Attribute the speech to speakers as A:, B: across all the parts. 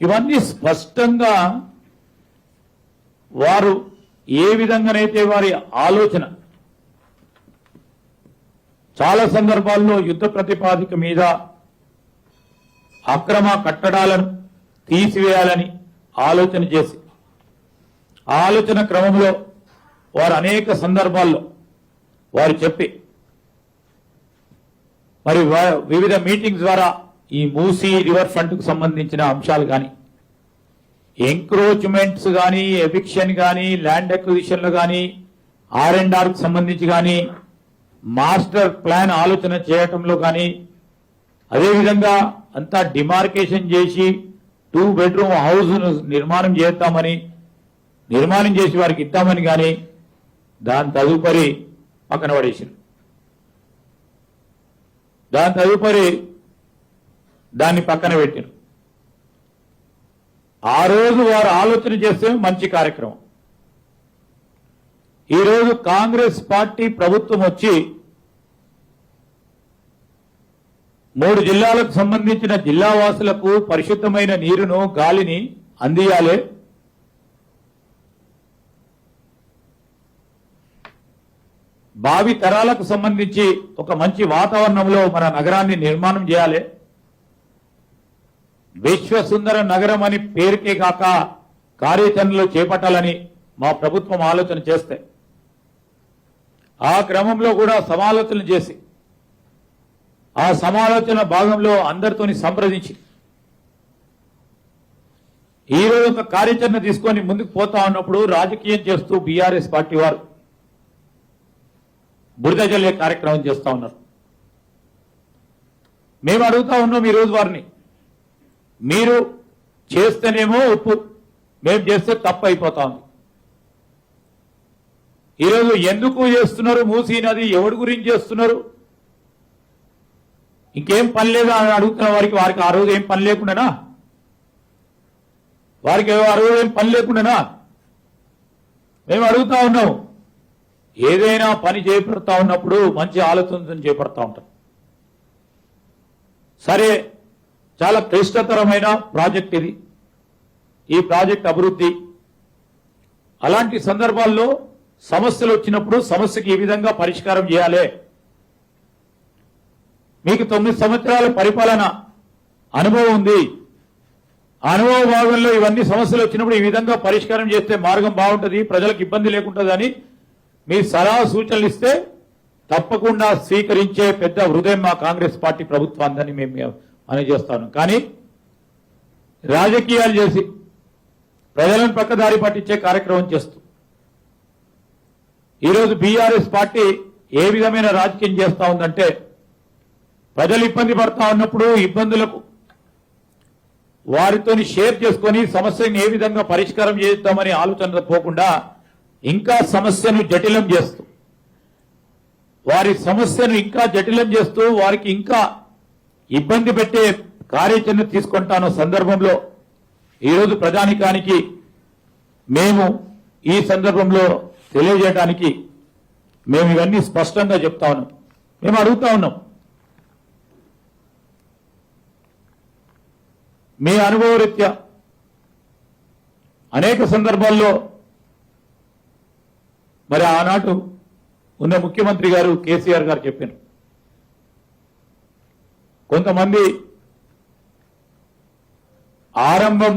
A: ఇవన్నీ స్పష్టంగా వారు ఏ విధంగానైతే వారి ఆలోచన చాలా సందర్భాల్లో యుద్ధ ప్రతిపాదిక మీద అక్రమ కట్టడాలను తీసివేయాలని ఆలోచన చేసి ఆలోచన క్రమంలో వారు అనేక సందర్భాల్లో వారు చెప్పి మరి వివిధ మీటింగ్స్ ద్వారా ఈ మూసీ రివర్ ఫ్రంట్కు సంబంధించిన అంశాలు కానీ ఎంక్రోచ్మెంట్స్ కానీ ఎవిక్షన్ కానీ ల్యాండ్ అక్విజిషన్లు కానీ ఆర్ అండ్ ఆర్కు సంబంధించి కానీ మాస్టర్ ప్లాన్ ఆలోచన చేయటంలో కానీ అదేవిధంగా అంతా డిమార్కేషన్ చేసి టూ బెడ్రూమ్ హౌస్ నిర్మాణం చేద్దామని నిర్మాణం చేసి వారికి ఇద్దామని కానీ దాని తదుపరి పక్కన పడేసారు దాని తదుపరి దాన్ని పక్కన పెట్టారు. ఆ రోజు వారు ఆలోచన చేస్తే మంచి కార్యక్రమం. ఈరోజు కాంగ్రెస్ పార్టీ ప్రభుత్వం వచ్చి మూడు జిల్లాలకు సంబంధించిన జిల్లా వాసులకు పరిశుద్ధమైన నీరును గాలిని అందియాలి. భావి తరాలకు సంబంధించి ఒక మంచి వాతావరణంలో మన నగరాన్ని నిర్మాణం చేయాలి. విశ్వసుందర నగరం అని పేరుకే కాక కార్యాచరణలు చేపట్టాలని మా ప్రభుత్వం ఆలోచన చేస్తే ఆ క్రమంలో కూడా సమాలోచన చేసి ఆ సమాలోచన భాగంలో అందరితోని సంప్రదించి ఈ రోజు ఒక కార్యాచరణ తీసుకొని ముందుకు పోతా ఉన్నప్పుడు రాజకీయం చేస్తూ బీఆర్ఎస్ పార్టీ వారు బురద జల్లే కార్యక్రమం చేస్తా ఉన్నారు. మేము అడుగుతా ఉన్నాం ఈ రోజు వారిని మీరు చేస్తేనేమో ఉప్పు మేము చేస్తే తప్పు అయిపోతాం. ఈరోజు ఎందుకు చేస్తున్నారు మూసీ నది? ఎవడి గురించి చేస్తున్నారు? ఇంకేం పని లేదా అని అడుగుతున్న వారికి వారికి ఆ రోజు ఏం పని లేకుండానా? వారికి ఆ రోజు ఏం పని లేకుండానా? మేము అడుగుతా ఉన్నాం. ఏదైనా పని చేపడతా ఉన్నప్పుడు మంచి ఆలోచనతో చేపడతా ఉంటాం. సరే చాలా క్లిష్టతరమైన ప్రాజెక్ట్ ఇది. ఈ ప్రాజెక్ట్ అభివృద్ధి. అలాంటి సందర్భాల్లో సమస్యలు వచ్చినప్పుడు సమస్యకి ఈ విధంగా పరిష్కారం చేయాలి. మీకు తొమ్మిది సంవత్సరాల పరిపాలన అనుభవం ఉంది. అనుభవ భాగంలో ఇవన్నీ సమస్యలు వచ్చినప్పుడు ఈ విధంగా పరిష్కారం చేస్తే మార్గం బాగుంటుంది ప్రజలకు ఇబ్బంది లేకుంటుందని మీ సలహా సూచనలు ఇస్తే తప్పకుండా స్వీకరించే పెద్ద హృదయం మా కాంగ్రెస్ పార్టీ ప్రభుత్వాన్ని మేము చేస్తాను. కానీ రాజకీయాలు చేసి ప్రజలను పక్కదారి పట్టించే కార్యక్రమం చేస్తూ ఈరోజు బీఆర్ఎస్ పార్టీ ఏ విధమైన రాజకీయం చేస్తూ ఉందంటే ప్రజలు ఇబ్బంది పడతా ఉన్నప్పుడు ఇబ్బందులకు వారితోని షేర్ చేసుకొని సమస్యను ఏ విధంగా పరిష్కారం చేద్దామని ఆలోచన పోకుండా ఇంకా సమస్యను జటిలం చేస్తూ వారి సమస్యను ఇంకా జటిలం చేస్తూ వారికి ఇంకా ఇబ్బంది పెట్టే కార్యాచరణ తీసుకుంటాను సందర్భంలో ఈరోజు ప్రజానికానికి మేము ఈ సందర్భంలో తెలియజేయడానికి మేము ఇవన్నీ స్పష్టంగా చెప్తా ఉన్నాం. మేము అడుగుతా ఉన్నాం. మీ అనుభవరీత్యా అనేక సందర్భాల్లో మరి ఆనాడు ఉన్న ముఖ్యమంత్రి గారు కేసీఆర్ గారు చెప్పారు. కొంతమంది ఆరంభం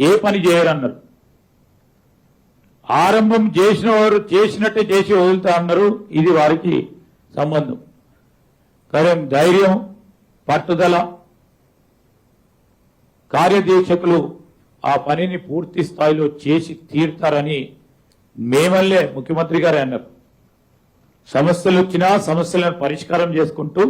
A: ఏ పని చేయరన్నారు. ఆరంభం చేసిన వారు చేసినట్టే చేసి వదులుతా అన్నారు. ఇది వారికి సంబంధం. కానీ ధైర్యం పట్టుదల కార్యదీక్షకులు ఆ పనిని పూర్తి స్థాయిలో చేసి తీరుతారని మేమల్లే ముఖ్యమంత్రి గారే అన్నారు. సమస్యలు వచ్చినా సమస్యలను పరిష్కారం చేసుకుంటూ